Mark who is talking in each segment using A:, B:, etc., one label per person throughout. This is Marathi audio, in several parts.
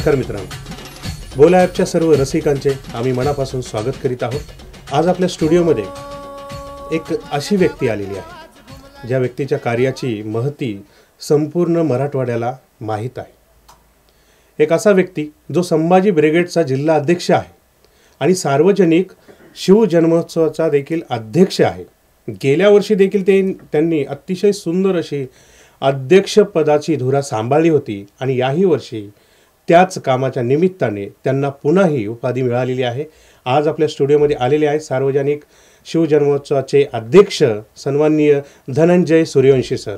A: नमस्कार मित्रांनो. बोला ॲपच्या सर्व रसिकांचे आम्ही मनापासून स्वागत करीत आहोत. आज आपल्या स्टुडिओमध्ये एक अशी व्यक्ती आलेली आहे ज्या व्यक्तीच्या कार्याची महती संपूर्ण मराठवाड्याला माहीत आहे. एक असा व्यक्ती जो संभाजी ब्रिगेडचा जिल्हा अध्यक्ष आहे आणि सार्वजनिक शिवजन्मोत्सवाचा देखील अध्यक्ष आहे. गेल्या वर्षी देखील ते त्यांनी अतिशय सुंदर अशी अध्यक्षपदाची धुरा सांभाळली होती आणि याही वर्षी त्याच कामाच्या निमित्ताने त्यांना पुन्हा ही उपाधी मिळालेली आहे. आज आपल्या स्टुडिओमध्ये आलेले आहेत सार्वजनिक शिवजन्मोत्सवाचे अध्यक्ष सन्माननीय धनंजय सूर्यवंशी सर.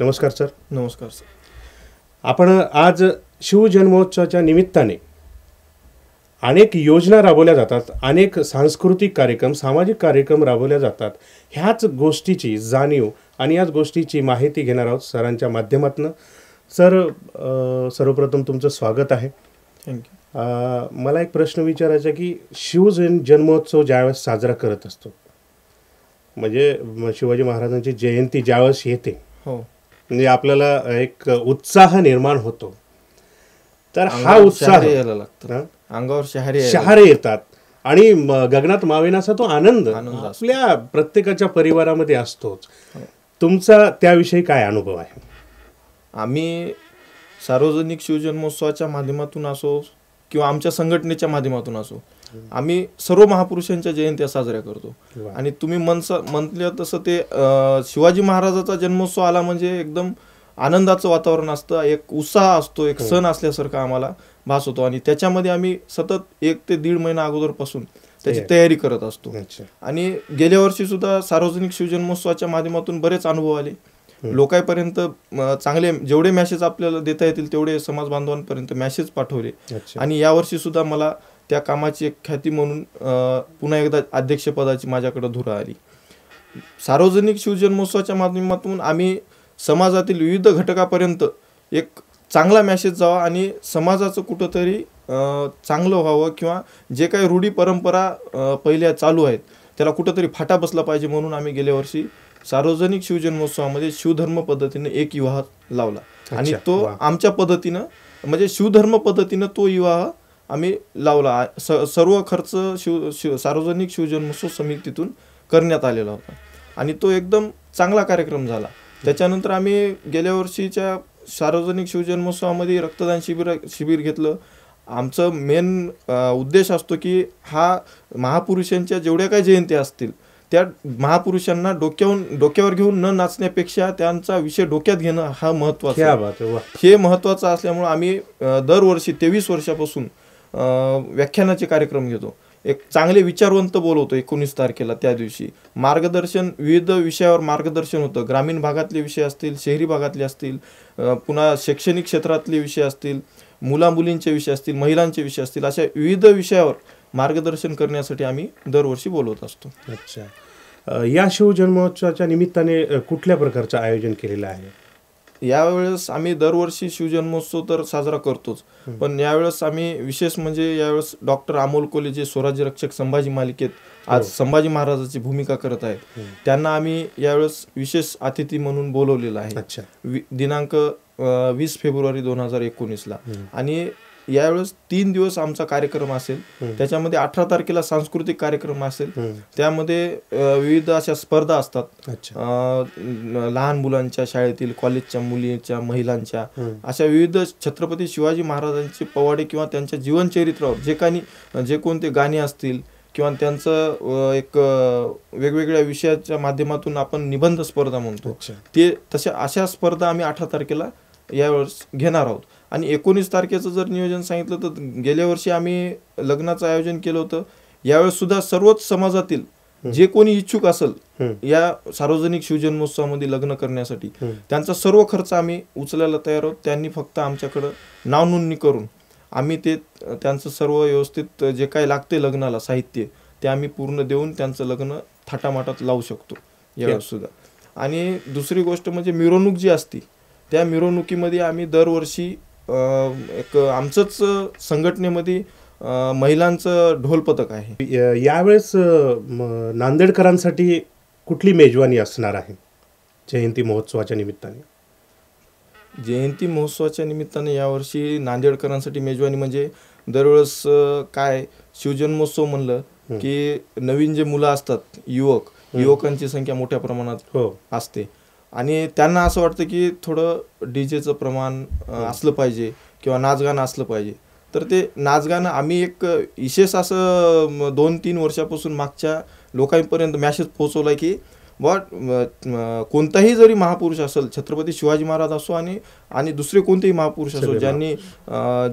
A: नमस्कार सर.
B: नमस्कार सर.
A: आपण आज शिवजन्मोत्सवाच्या निमित्ताने अनेक योजना राबवल्या जातात अनेक सांस्कृतिक कार्यक्रम सामाजिक कार्यक्रम राबवल्या जातात. ह्याच गोष्टीची जाणीव आणि याच गोष्टीची माहिती घेणार आहोत सरांच्या माध्यमातून. सर सर्वप्रथम तुमचं स्वागत आहे.
B: थँक्यू
A: मला एक प्रश्न विचारायचा की शिवजन जन्मोत्सव ज्यावेळेस साजरा करत असतो म्हणजे शिवाजी महाराजांची जयंती ज्यावेळेस येते
B: हो.
A: म्हणजे आपल्याला एक उत्साह निर्माण होतो. तर हा उत्साह
B: यायला लागतं.
A: हा?
B: अंगावर शहारे
A: शहारे येतात. आणि गगनात मावेनासा तो आनंद. आपल्या प्रत्येकाच्या परिवारामध्ये असतोच. तुमचा त्याविषयी काय अनुभव आहे.
B: आम्ही सार्वजनिक शिवजन्मोत्सवाच्या माध्यमातून असो किंवा आमच्या संघटनेच्या माध्यमातून असो आम्ही सर्व महापुरुषांच्या जयंत्या साजऱ्या करतो. आणि तुम्ही मनस म्हटलं तसं ते शिवाजी महाराजाचा जन्मोत्सव आला म्हणजे एकदम आनंदाचं वातावरण असतं. एक उत्साह असतो एक सण असल्यासारखा आम्हाला भास होतो. आणि त्याच्यामध्ये आम्ही सतत एक ते दीड महिना अगोदरपासून त्याची तयारी करत असतो. आणि गेल्या वर्षी सुद्धा सार्वजनिक शिवजन्मोत्सवाच्या माध्यमातून बरेच अनुभव आले. लोकांपर्यंत चांगले जेवढे मॅसेज आपल्याला देता येतील तेवढे समाज बांधवांपर्यंत मॅसेज पाठवले आणि यावर्षी सुद्धा मला त्या कामाची एक ख्याती म्हणून पुन्हा एकदा अध्यक्षपदाची माझ्याकडे धुरा आली. सार्वजनिक शिवजन्मोत्सवाच्या माध्यमातून आम्ही समाजातील विविध घटकापर्यंत एक चांगला मेसेज जावा आणि समाजाचं कुठंतरी चांगलं व्हावं किंवा जे काही रूढी परंपरा पहिल्या चालू आहेत त्याला कुठंतरी फाटा बसला पाहिजे म्हणून आम्ही गेल्या वर्षी सार्वजनिक शिवजन्मोत्सवामध्ये शिवधर्म पद्धतीने एक विवाह लावला. आणि तो. आमच्या पद्धतीनं म्हणजे शिवधर्म पद्धतीनं तो विवाह आम्ही लावला. सर्व खर्च शिव शिव सार्वजनिक शिवजन्मोत्सव समितीतून करण्यात आलेला होता. आणि तो एकदम चांगला कार्यक्रम झाला. त्याच्यानंतर आम्ही गेल्या वर्षीच्या सार्वजनिक शिवजन्मोत्सवामध्ये रक्तदान शिबिर शिबिर घेतलं. आमचं मेन उद्देश असतो की हा महापुरुषांच्या जेवढ्या काही जयंती असतील त्या महापुरुषांना डोक्यावरून डोक्यावर घेऊन न नाचण्यापेक्षा त्यांचा विषय डोक्यात घेणं हा
A: वा.
B: हे महत्त्वाचं असल्यामुळं आम्ही दरवर्षी तेवीस वर्षापासून व्याख्यानाचे कार्यक्रम घेतो. एक चांगले विचारवंत बोलवतो एकोणीस तारखेला त्या दिवशी. मार्गदर्शन विविध विषयावर मार्गदर्शन होतं. ग्रामीण भागातले विषय असतील शहरी भागातले असतील पुन्हा शैक्षणिक क्षेत्रातले विषय असतील मुलामुलींचे विषय असतील महिलांचे विषय असतील अशा विविध विषयावर मार्गदर्शन करण्यासाठी आम्ही दरवर्षी बोलवत असतो.
A: अच्छा. या शिवजन्मोत्सवाच्या निमित्ताने कुठल्या प्रकारचं आयोजन केलेलं आहे?
B: यावेळेस आम्ही दरवर्षी शिवजन्मोत्सव तर साजरा करतोच. पण यावेळेस आम्ही विशेष म्हणजे यावेळेस डॉक्टर अमोल कोले जे स्वराज्य रक्षक संभाजी मालिकेत आज संभाजी महाराजाची भूमिका करत आहेत. त्यांना आम्ही यावेळेस विशेष अतिथी म्हणून बोलवलेलं आहे. दिनांक वीस फेब्रुवारी दोन हजार एकोणीसला. आणि यावेळेस तीन दिवस आमचा कार्यक्रम असेल. त्याच्यामध्ये अठरा तारखेला सांस्कृतिक कार्यक्रम असेल. त्यामध्ये विविध अशा स्पर्धा असतात. लहान मुलांच्या शाळेतील कॉलेजच्या मुलींच्या महिलांच्या. अशा विविध छत्रपती शिवाजी महाराजांचे पवाडे किंवा त्यांच्या जीवनचरित्रावर जे काही जे कोणते गाणी असतील किंवा त्यांचं एक वेगवेगळ्या विषयाच्या माध्यमातून आपण निबंध स्पर्धा म्हणतो. ते तशा अशा स्पर्धा आम्ही अठरा तारखेला यावेळेस घेणार आहोत. आणि एकोणीस तारखेचं जर नियोजन सांगितलं तर गेल्या वर्षी आम्ही लग्नाचं आयोजन केलं होतं. यावेळेस सुद्धा सर्वच समाजातील जे कोणी इच्छुक असेल. या सार्वजनिक शिवजन्मोत्सवामध्ये लग्न करण्यासाठी. त्यांचा सर्व खर्च आम्ही उचलायला तयार आहोत. त्यांनी फक्त आमच्याकडं नाव नोंदणी करून आम्ही ते त्यांचं सर्व व्यवस्थित जे काय लागते लग्नाला साहित्य ते आम्ही पूर्ण देऊन त्यांचं लग्न थाटामाटात लावू शकतो. यावेळेस सुद्धा. आणि दुसरी गोष्ट म्हणजे मिरवणूक जी असती त्या मिरवणुकीमध्ये आम्ही दरवर्षी एक आमचंच संघटनेमध्ये महिलांचं ढोल पथक आहे
A: यावेळेस नांदेडकरांसाठी कुठली मेजवानी असणार आहे? जयंती महोत्सवाच्या निमित्ताने.
B: जयंती महोत्सवाच्या निमित्ताने यावर्षी नांदेडकरांसाठी मेजवानी म्हणजे दरवेळेस काय शिवजन्मोत्सव म्हणलं की नवीन जे मुलं असतात युवक युवकांची संख्या मोठ्या प्रमाणात
A: हो.
B: असते. आणि त्यांना असं वाटतं की थोडं डीजेचं प्रमाण अ, असलं पाहिजे किंवा नाचगाणं असलं पाहिजे. तर ते नाचगाणं आम्ही एक विशेष असं दोन तीन वर्षापासून मागच्या लोकांपर्यंत मॅसेज पोहोचवला की बा कोणताही जरी महापुरुष असेल छत्रपती शिवाजी महाराज असो आणि आणि दुसरे कोणतेही महापुरुष असो ज्यांनी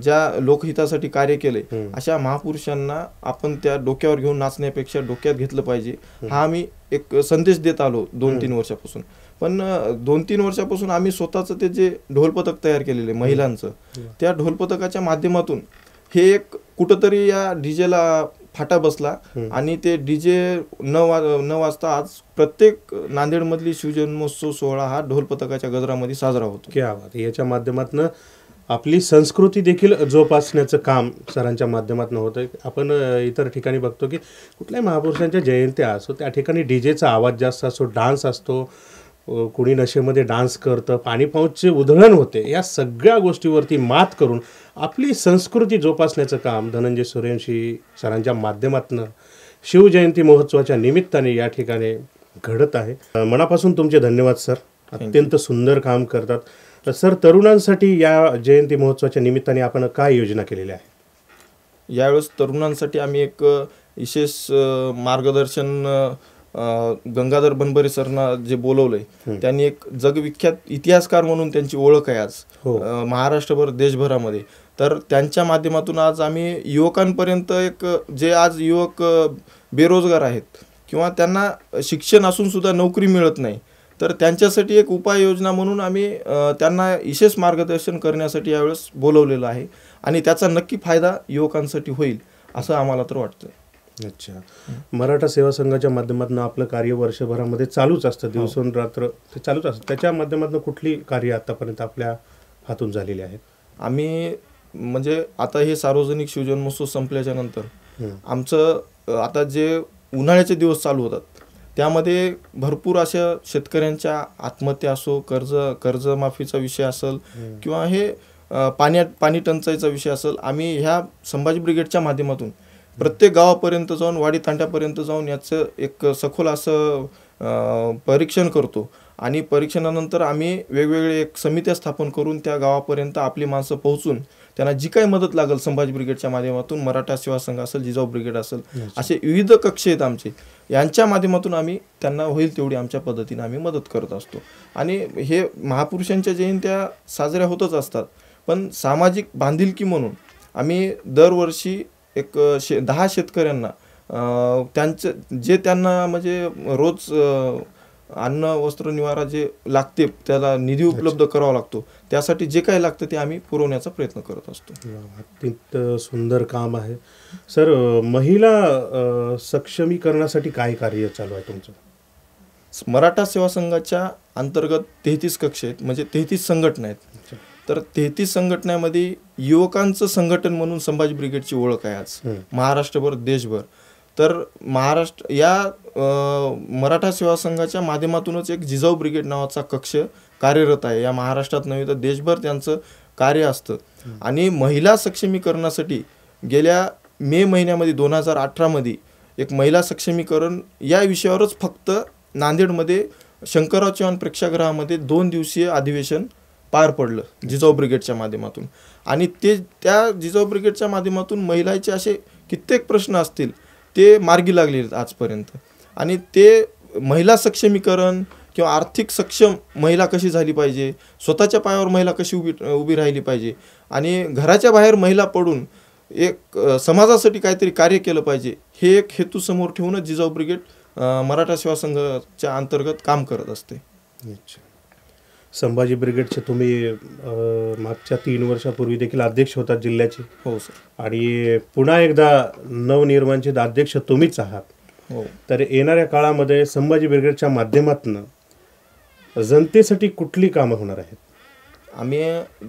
B: ज्या लोकहितासाठी कार्य केले. अशा महापुरुषांना आपण त्या डोक्यावर घेऊन नाचण्यापेक्षा डोक्यात घेतलं पाहिजे. हा आम्ही एक संदेश देत आलो दोन तीन वर्षापासून. पण दोन तीन वर्षापासून आम्ही स्वतःचं ते जे ढोलपथक तयार केलेले महिलांचं त्या ढोलपथकाच्या माध्यमातून हे एक कुठंतरी या डीजेला फाटा बसला आणि ते डीजे न वा न वाजता आज प्रत्येक नांदेडमधली शिवजन्मोत्सव सोहळा हा ढोलपथकाच्या गजरामध्ये साजरा होतो.
A: क्या बात. याच्या माध्यमातून आपली संस्कृती देखील जोपासण्याचं काम सरांच्या माध्यमातून होतं आपण इतर ठिकाणी बघतो की कुठल्याही महापुरुषांच्या जयंत्या असो त्या ठिकाणी डीजेचा आवाज जास्त असतो डान्स असतो कुणी नशेमध्ये डान्स करतं पाणी पाऊसचे उधळण होते या सगळ्या गोष्टीवरती मात करून आपली संस्कृती जोपासण्याचं काम धनंजय सूर्यवंशी सरांच्या माध्यमातून शिवजयंती महोत्सवाच्या निमित्ताने या ठिकाणी घडत आहे. मनापासून तुमचे धन्यवाद सर. अत्यंत सुंदर काम करतात. तर सर तरुणांसाठी या जयंती महोत्सवाच्या निमित्ताने आपण काय योजना केलेल्या आहे
B: यावेळेस तरुणांसाठी आम्ही एक विशेष मार्गदर्शन गंगाधर बनबरे सरना जे बोलवलंय त्यांनी एक जगविख्यात इतिहासकार म्हणून त्यांची ओळख आहे आज.
A: हो.
B: महाराष्ट्रभर देशभरामध्ये. तर त्यांच्या माध्यमातून आज आम्ही युवकांपर्यंत एक जे आज युवक बेरोजगार आहेत किंवा त्यांना शिक्षण असून सुद्धा नोकरी मिळत नाही तर त्यांच्यासाठी एक उपाययोजना म्हणून आम्ही त्यांना विशेष मार्गदर्शन करण्यासाठी यावेळेस बोलवलेलं आहे आणि त्याचा नक्की फायदा युवकांसाठी होईल असं आम्हाला तर वाटतं
A: अच्छा. मराठा सेवा संघाच्या माध्यमातून आपलं कार्य वर्षभरामध्ये चालूच असतं. दिवसून रात्र ते चालूच असतं. त्याच्या माध्यमातून कुठली कार्य आतापर्यंत आपल्या हातून झालेली आहेत?
B: आम्ही म्हणजे आता हे सार्वजनिक शिवजन्मोत्सव संपल्याच्या नंतर. आमचं आता जे उन्हाळ्याचे दिवस चालू होतात त्यामध्ये भरपूर अशा शेतकऱ्यांच्या आत्महत्या असो कर्ज कर्जमाफीचा विषय असेल किंवा हे अ, पाण्यात पाणी टंचाईचा विषय असेल आम्ही ह्या संभाजी ब्रिगेडच्या माध्यमातून प्रत्येक गावापर्यंत जाऊन वाडी तांड्यापर्यंत जाऊन याचं एक सखोल असं परीक्षण करतो. आणि परीक्षणानंतर आम्ही वेगवेगळे एक समित्या स्थापन करून त्या गावापर्यंत आपली माणसं पोहोचून त्यांना जी काही मदत लागेल संभाजी ब्रिगेडच्या माध्यमातून मराठा सेवा संघ असेल जिजाऊ ब्रिगेड असेल असे विविध कक्ष आहेत आमचे. यांच्या माध्यमातून आम्ही त्यांना होईल तेवढी आमच्या पद्धतीने आम्ही मदत करत असतो. आणि हे महापुरुषांच्या जयंत्या साजऱ्या होतच असतात. पण सामाजिक बांधिलकी म्हणून आम्ही दरवर्षी एक शे दहा शेतकऱ्यांना त्यांचं जे त्यांना म्हणजे रोज अन्न वस्त्र निवारा जे लागते त्याला निधी उपलब्ध करावा लागतो. त्यासाठी जे काही लागतं ते आम्ही पुरवण्याचा प्रयत्न करत असतो.
A: अत्यंत सुंदर काम आहे. सर महिला सक्षमीकरणासाठी काय कार्य चालू आहे तुमचं?
B: मराठा सेवा संघाच्या अंतर्गत तेहतीस कक्ष आहेत म्हणजे तेहतीस संघटना आहेत. तर तेहतीस संघटनेमध्ये युवकांचं संघटन म्हणून संभाजी ब्रिगेडची ओळख आहे आज. महाराष्ट्रभर देशभर. तर महाराष्ट्र या मराठा सेवा संघाच्या माध्यमातूनच एक जिजाऊ ब्रिगेड नावाचा कक्ष कार्यरत आहे. या महाराष्ट्रात नव्हे तर देशभर त्यांचं कार्य असतं. आणि महिला सक्षमीकरणासाठी गेल्या मे महिन्यामध्ये दोन हजार अठरामध्ये एक महिला सक्षमीकरण या विषयावरच फक्त नांदेडमध्ये शंकरराव चव्हाण प्रेक्षागृहामध्ये दोन दिवसीय अधिवेशन पार पडलं जिजाऊ ब्रिगेडच्या माध्यमातून. आणि ते त्या जिजाऊ ब्रिगेडच्या माध्यमातून महिलांचे असे कित्येक प्रश्न असतील ते मार्गी लागले आहेत आजपर्यंत. आणि ते महिला सक्षमीकरण किंवा आर्थिक सक्षम महिला कशी झाली पाहिजे स्वतःच्या पायावर महिला कशी उभी उभी राहिली पाहिजे आणि घराच्या बाहेर महिला पडून एक समाजासाठी काहीतरी कार्य केलं पाहिजे हे एक हेतू समोर ठेवूनच जिजाऊ ब्रिगेड मराठा सेवा संघाच्या अंतर्गत काम करत असते.
A: अच्छा. संभाजी ब्रिगेडचे तुम्ही मागच्या तीन वर्षापूर्वी देखील अध्यक्ष होतात जिल्ह्याचे.
B: हो सर.
A: आणि पुन्हा एकदा नवनिर्माणचे अध्यक्ष तुम्हीच आहात.
B: हो.
A: तर येणाऱ्या काळामध्ये संभाजी ब्रिगेडच्या माध्यमातून जनतेसाठी कुठली कामं होणार आहेत?
B: आम्ही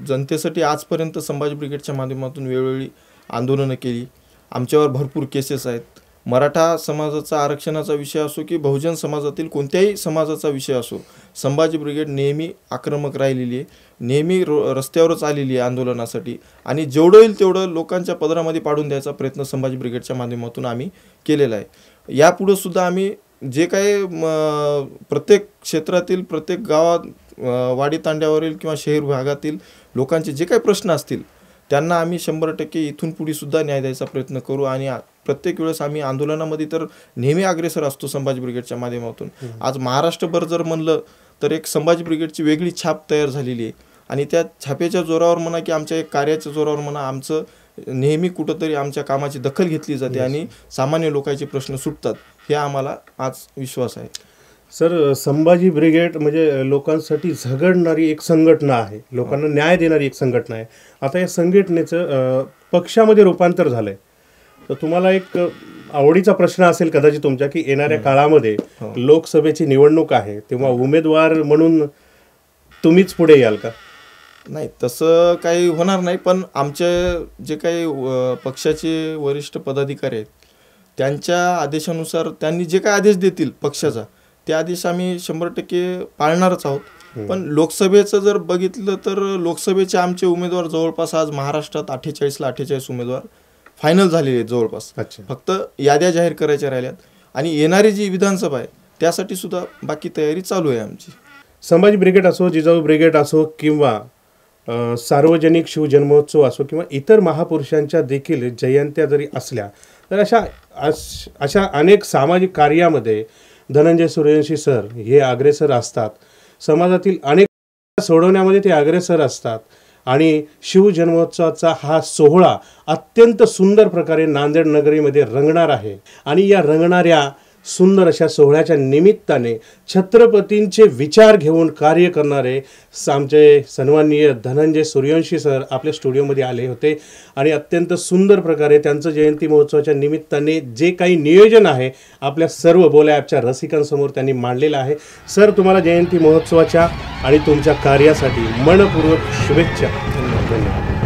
B: जनतेसाठी आजपर्यंत संभाजी ब्रिगेडच्या माध्यमातून वेळोवेळी आंदोलनं केली. आमच्यावर भरपूर केसेस आहेत. मराठा समाजाचा आरक्षणाचा विषय असो की बहुजन समाजातील कोणत्याही समाजाचा विषय असो संभाजी ब्रिगेड नेहमी आक्रमक राहिलेली आहे नेहमी रो रस्त्यावरच आलेली आहे आंदोलनासाठी आणि जेवढं येईल तेवढं लोकांच्या पदरामध्ये पाडून द्यायचा प्रयत्न संभाजी ब्रिगेडच्या माध्यमातून आम्ही केलेला आहे. यापुढं सुद्धा आम्ही जे काही प्रत्येक क्षेत्रातील प्रत्येक गावात अ, वाडी तांड्यावरील किंवा शहर भागातील लोकांचे जे काही प्रश्न असतील त्यांना आम्ही शंभर टक्के इथून पुढे सुद्धा न्याय द्यायचा प्रयत्न करू आणि आ- प्रत्येक वेळेस आम्ही आंदोलनामध्ये तर नेहमी अग्रेसर असतो संभाजी ब्रिगेडच्या माध्यमातून. आज महाराष्ट्रभर जर म्हणलं तर एक संभाजी ब्रिगेडची वेगळी छाप तयार झालेली आहे. आणि त्या छापेच्या जोरावर म्हणा की आमच्या एक कार्याच्या जोरावर म्हणा आमचं नेहमी कुठंतरी आमच्या कामाची दखल घेतली जाते आणि सामान्य लोकांचे प्रश्न सुटतात. हे आम्हाला आज विश्वास आहे.
A: सर संभाजी ब्रिगेड म्हणजे लोकांसाठी झगडणारी एक संघटना आहे. लोकांना न्याय देणारी एक संघटना आहे. आता या संघटनेचं पक्षामध्ये रूपांतर झालंय. तर तुम्हाला एक आवडीचा प्रश्न असेल कदाचित तुमच्या की येणाऱ्या काळामध्ये
B: हो.
A: लोकसभेची निवडणूक आहे तेव्हा उमेदवार म्हणून तुम्हीच पुढे याल का?
B: नाही तसं काही होणार नाही पण आमचे जे काही पक्षाचे वरिष्ठ पदाधिकारी आहेत त्यांच्या आदेशानुसार त्यांनी जे काही आदेश देतील पक्षाचा ते आदेश आम्ही शंभर टक्के पाळणारच आहोत. पण लोकसभेचं जर बघितलं तर लोकसभेचे आमचे उमेदवार जवळपास आज महाराष्ट्रात अठ्ठेचाळीसला अठ्ठेचाळीस उमेदवार फायनल झालेले आहेत जवळपास. फक्त याद्या जाहीर करायच्या राहिल्यात. आणि येणारी जी विधानसभा आहे त्यासाठी सुद्धा बाकी तयारी चालू आहे आमची.
A: संभाजी ब्रिगेड असो जिजाऊ ब्रिगेड असो किंवा सार्वजनिक शिवजन्मोत्सव असो किंवा इतर महापुरुषांच्या देखील जयंत्या जरी असल्या तर अशा अश- अशा अनेक सामाजिक कार्यामध्ये धनंजय सूर्यवंशी सर हे अग्रेसर असतात. समाजातील अनेक सोडवण्यामध्ये ते अग्रेसर असतात. आणि शिवजन्मोत्सवाचा हा सोहळा अत्यंत सुंदर प्रकारे नांदेड नगरीमध्ये रंगणार आहे. आणि या रंगणाऱ्या सुंदर अशा सोहळ्याच्या निमित्ताने छत्रपतींचे विचार घेऊन कार्य करणारे आमचे सन्माननीय धनंजय सूर्यवंशी सर आपल्या स्टुडिओमध्ये आले होते. आणि अत्यंत सुंदर प्रकारे त्यांचं जयंती महोत्सवाच्या निमित्ताने जे काही नियोजन आहे आपल्या सर्व बोल्या ॲपच्या रसिकांसमोर त्यांनी मांडलेलं आहे. सर तुम्हाला जयंती महोत्सवाच्या आणि तुमच्या कार्यासाठी मनपूर्वक शुभेच्छा. धन्यवाद.